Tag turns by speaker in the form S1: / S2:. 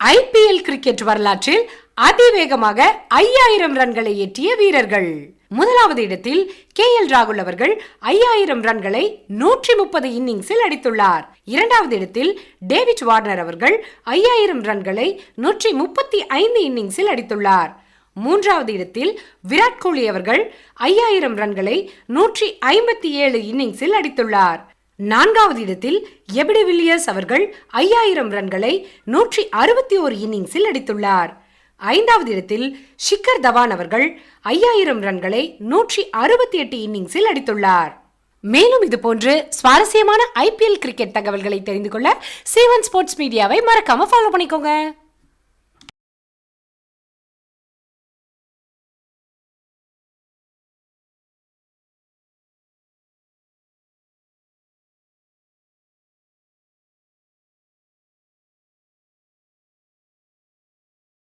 S1: IPL cricket வரலாற்றில் அதிவேகமாக ஐயாயிரம் ரன்களை எட்டிய வீரர்கள். முதலாவது இடத்தில் கே எல் ராகுல் அவர்கள் ஐயாயிரம் ரன்களை நூற்றி முப்பது இன்னிங்ஸில் அடித்துள்ளார். இரண்டாவது இடத்தில் டேவிட் வார்னர் அவர்கள் ஐயாயிரம் ரன்களை நூற்றி முப்பத்தி ஐந்து இன்னிங்ஸில் அடித்துள்ளார். மூன்றாவது இடத்தில் விராட் கோலி அவர்கள் ஐயாயிரம் ரன்களை நூற்றி ஐம்பத்தி ஏழு இன்னிங்ஸில் அடித்துள்ளார். நான்காவது இடத்தில் எபிடி வில்லியர்ஸ் அவர்கள் ஐயாயிரம் ரன்களை நூற்றி அறுபத்தி ஓரு இன்னிங்ஸில் அடித்துள்ளார். ஐந்தாவது இடத்தில் ஷிக்கர் தவான் அவர்கள் ஐயாயிரம் ரன்களை நூற்றி அறுபத்தி எட்டு இன்னிங்ஸில் அடித்துள்ளார். மேலும் இது போன்று சுவாரஸ்யமான ஐபிஎல் கிரிக்கெட் தகவல்களை தெரிந்து கொள்ள சீவன் ஸ்போர்ட்ஸ் மீடியாவை மறக்காம ஃபாலோ பண்ணிக்கோங்க.